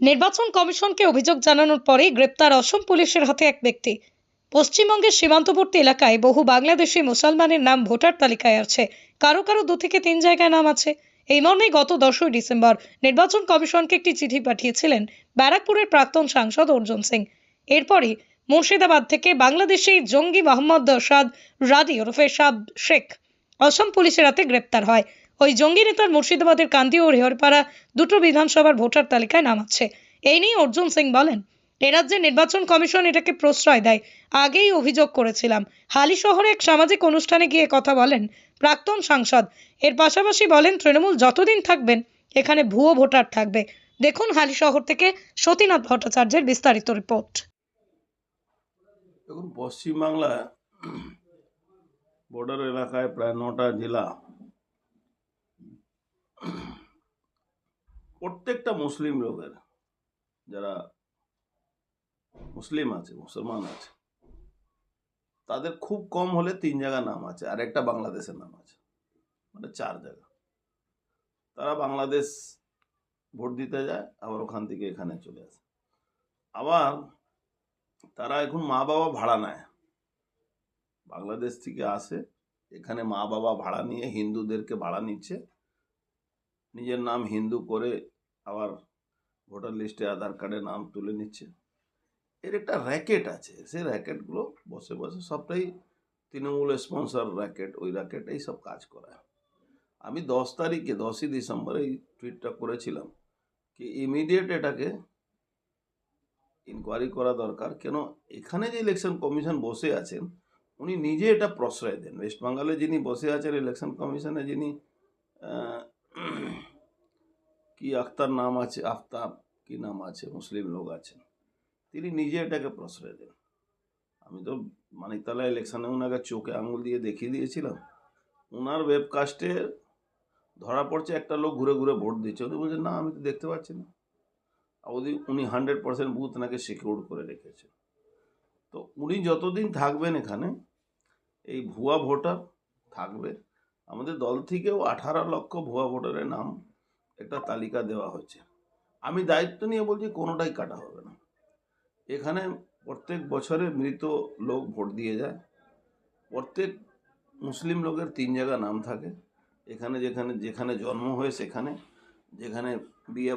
নির্বাচন কমিশনকে অভিযোগ জানানোর পরেই গ্রেপ্তার অসম পুলিশের হাতে এক ব্যক্তি। পশ্চিমবঙ্গের সীমান্তবর্তী এলাকায় বহু বাংলাদেশি মুসলমানের নাম ভোটার তালিকায় আছে। কারও কারও দু থেকে তিন জায়গায় নাম আছে। এই মর্মে গত দশই ডিসেম্বর নির্বাচন কমিশনকে একটি চিঠি পাঠিয়েছিলেন ব্যারাকপুরের প্রাক্তন সাংসদ অর্জুন সিং। এরপরই মুর্শিদাবাদ থেকে বাংলাদেশি জঙ্গি মোহাম্মদ রাদি ওরফে সাদ শেখ অসম পুলিশের হাতে গ্রেপ্তার হয়। ওই জঙ্গি নেতার মুর্শিদাবাদের কান্দি ও রেহরপাড়া দুটো বিধানসভার ভোটার তালিকায় নাম আছে। এই নিয়ে অর্জুন সিং বলেন, এ রাজ্যে নির্বাচন কমিশন এটাকে প্রশ্রয় দেয়। আগেই অভিযোগ করেছিলাম। হালি শহরে এক সামাজিক অনুষ্ঠানে গিয়ে কথা বলেন প্রাক্তন সাংসদ। এর পাশাপাশি বলেন, তৃণমূল যতদিন থাকবেন, এখানে ভুয়ো ভোটার থাকবে। দেখুন হালি শহর থেকে সতীনাথ ভট্টাচার্যের বিস্তারিত রিপোর্ট। দেখুন পশ্চিমবাংলায় বর্ডার এলাকায় প্রায় নটা জেলা প্রত্যেকটা মুসলিম লোকের যারা মুসলিম আছে, মুসলমান আছে, তাদের খুব কম হলে তিন জায়গা নাম আছে, আর একটা বাংলাদেশের নাম আছে মানে চার জায়গা। তারা বাংলাদেশ ভোট দিতে যায়, আবার ওখান থেকে এখানে চলে আসে। আবার তারা এখন মা বাবা ভাড়া নেয়। বাংলাদেশ থেকে আসে, এখানে মা বাবা ভাড়া নিয়ে হিন্দুদেরকে ভাড়া নিচ্ছে নিজের নাম হিন্দু করে আবার ভোটার লিস্টে আধার কার্ডে নাম তুলে নিচ্ছে। এর একটা র্যাকেট আছে, সেই র্যাকেটগুলো বসে বসে সবটাই তৃণমূল স্পন্সর র্যাকেট, ওই র্যাকেটেই সব কাজ করায়। আমি দশ তারিখে, দশই ডিসেম্বরে এই টুইটটা করেছিলাম কি ইমিডিয়েট এটাকে ইনকোয়ারি করা দরকার। কেন এখানে যে ইলেকশন কমিশন বসে আছেন, উনি নিজে এটা প্রশ্রয় দেন। ওয়েস্ট বেঙ্গলে যিনি বসে আছেন ইলেকশন কমিশনে যিনি কি আক্তার নাম আছে? আফতাব কি নাম আছে? মুসলিম লোক আছেন। তিনি নিজে এটাকে প্রশ্রয় দেন। আমি তো মানিকতলা ইলেকশনে ওনাকে চোখে আঙুল দিয়ে দেখিয়ে দিয়েছিলাম। ওনার ওয়েবকাস্টে ধরা পড়ছে একটা লোক ঘুরে ঘুরে ভোট দিচ্ছে। উনি বলছেন না, আমি তো দেখতে পাচ্ছি না। আর ওদি- উনি হান্ড্রেড পার্সেন্ট বুথ নাকি সিকিউর করে রেখেছেন তো উনি যতদিন থাকবেন এখানে, এই ভুয়া ভোটার থাকবে। আমাদের দল থেকেও আঠারো লক্ষ ভুয়া ভোটারের নাম একটা তালিকা দেওয়া হচ্ছে আমি দায়িত্ব নিয়ে বলছি কোনোটাই কাটা হবে না। এখানে প্রত্যেক বছরে মৃত লোক ভোট দিয়ে যায়। প্রত্যেক মুসলিম লোকের তিন জায়গা নাম থাকে। এখানে যেখানে যেখানে জন্ম হয়ে সেখানে, যেখানে বিয়ে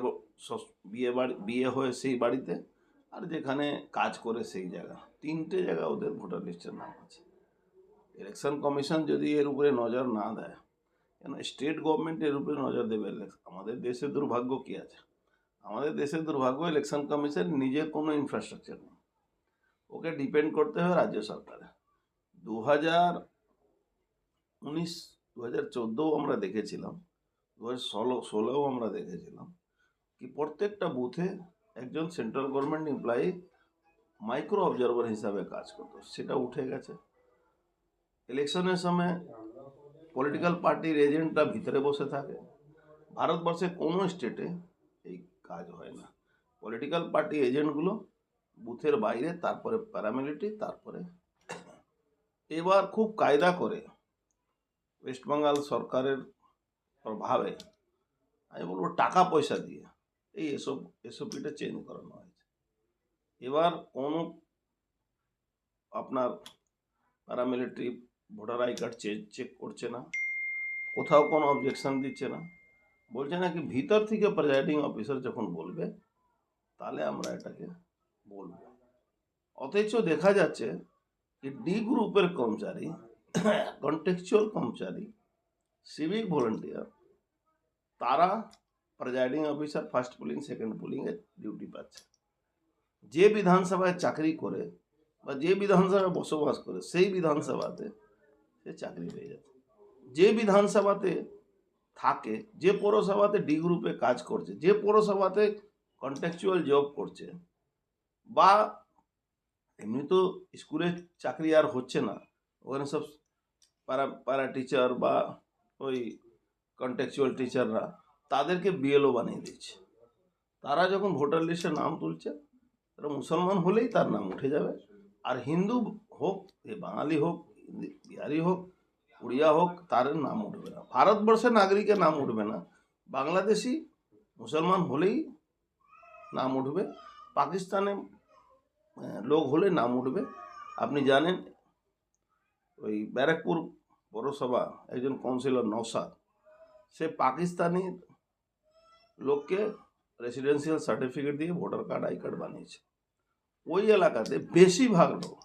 বিয়ে বাড়ি, বিয়ে হয়ে সেই বাড়িতে আর যেখানে কাজ করে সেই জায়গা। তিনটে জায়গা ওদের ভোটার লিস্টের নাম আছে। ইলেকশন কমিশন যদি এর উপরে নজর না দেয়, কেন স্টেট গভর্নমেন্ট এর উপরে নজর দেবে? আমাদের দেশে দুর্ভাগ্য কি আছে? আমাদের দেশের দুর্ভাগ্য, ইলেকশন কমিশন নিজের কোনো ইনফ্রাস্ট্রাকচার নেই। ওকে ডিপেন্ড করতে হবে রাজ্য সরকারে। দু হাজার উনিশ দু হাজার চোদ্দোও আমরা দেখেছিলাম দু হাজার ষোলো, ষোলোও আমরা দেখেছিলাম কি প্রত্যেকটা বুথে একজন central government employee micro observer হিসাবে কাজ করতো। সেটা উঠে গেছে। ইলেকশনের সময় পলিটিক্যাল পার্টির এজেন্টরা ভিতরে বসে থাকে। ভারতবর্ষে কোনো স্টেটে এই কাজ হয় না। পলিটিক্যাল পার্টি এজেন্টগুলো বুথের বাইরে, তারপরে প্যারামিলিটি তারপরে এবার খুব কায়দা করে ওয়েস্ট বেঙ্গল সরকারের প্রভাবে, আমি বলব টাকা পয়সা দিয়ে এই এসব, এসওপিটা চেঞ্জ করানো হয়েছে। এবার কোনো আপনার paramilitary voter I card check check করছে না। কোথাও কোনো অবজেকশন দিচ্ছে না। বলছে নাকি ভিতর থেকে প্রেজাইডিং অফিসার যখন বলবে, তাহলে আমরা এটাকে বলব। অথচ দেখা যাচ্ছে যে ডি গ্রুপের কর্মচারী কন্টেকচুয়াল কর্মচারী সিভিক ভলেন্টিয়ার তারা presiding officer first polling second পুলিংয়ের duty পাচ্ছে। যে বিধানসভায় চাকরি করে বা যে বিধানসভায় বসবাস করে, সেই বিধানসভাতে সে চাকরি পেয়ে যাচ্ছে যে বিধানসভাতে থাকে, যে পৌরসভাতে ডি গ্রুপে কাজ করছে, যে পৌরসভাতে কন্ট্যাকচুয়াল জব করছে, বা এমনি তো স্কুলে চাকরি আর হচ্ছে না, ওখানে সব প্যারা প্যারা টিচার বা ওই কন্ট্যাকচুয়াল টিচাররা তাদেরকে বিএলও বানিয়ে দিচ্ছে তারা যখন ভোটার লিস্টে নাম তুলছে, তারা মুসলমান হলেই তার নাম উঠে যাবে। আর হিন্দু হোক বাঙালি হোক বিহারি হোক, উড়িয়া হোক, তার নাম উঠবে না। ভারতবর্ষের নাগরিকের নাম উঠবে না। বাংলাদেশি মুসলমান হলেই নাম উঠবে। পাকিস্তানে লোক হলে নাম উঠবে। আপনি জানেন, ওই ব্যারাকপুর পৌরসভা একজন কাউন্সিলর নৌসাদ সে পাকিস্তানি লোককে রেসিডেন্সিয়াল সার্টিফিকেট দিয়ে ভোটার কার্ড আই কার্ড বানিয়েছে। ওই এলাকাতে বেশিরভাগ লোক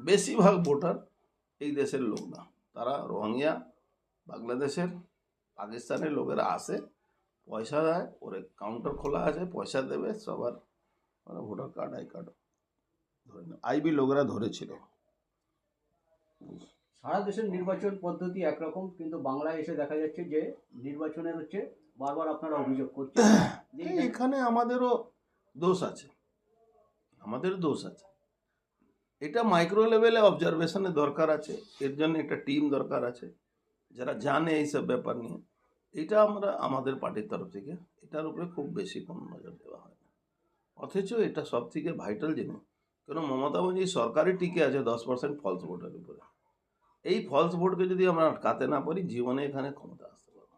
বেশিরভাগ ভোটার এই দেশের লোক না। তারা রোহিঙ্গা বাংলাদেশের পাকিস্তানের লোকেরা আসে পয়সা দেয় ওরে কাউন্টার খোলা আছে পয়সা দেবে সবার মানে ভোটার কার্ড আই কার্ড ধরে আইবি লোকেরা ধরেছিল। সারা দেশের নির্বাচন পদ্ধতি একরকম কিন্তু বাংলায় এসে দেখা যাচ্ছে যে নির্বাচনের হচ্ছে বারবার আপনারা অভিযোগ করছেন। এখানে আমাদেরও দোষ আছে। আমাদের দোষ আছে। এটা মাইক্রো লেভেলে অবজারভেশনের দরকার আছে, এর জন্য একটা টিম দরকার আছে, যারা জানে এইসব ব্যাপার নিয়ে। এটা আমরা আমাদের পার্টির তরফ থেকে, এটার উপরে খুব বেশি কোনো নজর দেওয়া হয় না। অথচ এটা সব থেকে ভাইটাল জিনিস, কেন মমতা ব্যানার্জি সরকারই টিকে আছে দশ পার্সেন্ট ফলস ভোটের উপরে। এই ফলস ভোটকে যদি আমরা আটকাতে না পারি, জীবনে এখানে ক্ষমতা আসতে পারব।